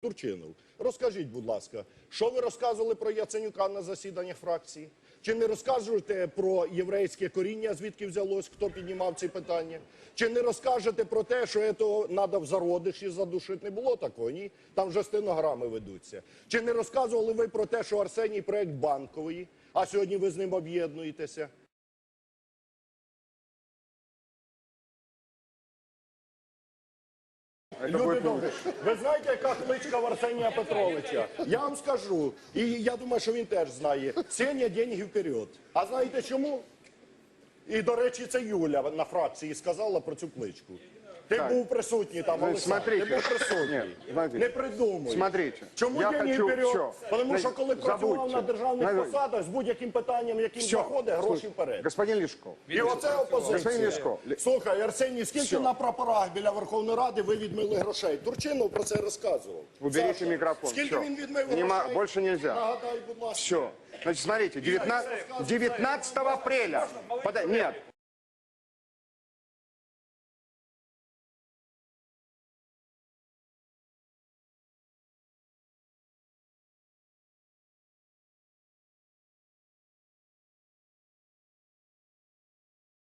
Турчинов, розкажіть, будь ласка, що ви розказували про Яценюка на засіданнях фракції? Чи не розкажете про єврейське коріння, звідки взялось, хто піднімав ці питання? Чи не розкажете про те, що цього треба в зародиші задушити? Не було такого, ні? Там вже стенограми ведуться. Чи не розказували ви про те, що Арсеній проект банкової, а сьогодні ви з ним об'єднуєтеся? Люди добрі, ви знаєте, яка кличка в Арсенія Петровича? Я вам скажу, і я думаю, що він теж знає. Сеня деньги вперед. А знаєте чому? І, до речі, це Юля на фракції сказала про цю кличку. Ти Так. був присутній там, Ну, Олександр. смотрите. Ти був присутній. Ні, смотрите. Не придумуй. Смотрите. Чому Я деньги хочу вперед? всё. Тому що Значит, коли працював забудьте. на державних Знаете, посадах, з будь-яким питанням, яким Всё. заходить, гроші Слушай, вперед. Господин Лешков, І оце опозиція. Господин Ляшко, Лі- Слухай, Арсеній, скільки Всьо. на прапорах біля Верховної Ради ви відмили грошей? Турчинов про це розказував. уберите Саша, микрофон. Скільки Всё. він відмив Нема- грошей? больше нельзя. Нагадай, будь ласка. Все. Значит, смотрите, 19, 19 апреля. Подай- нет,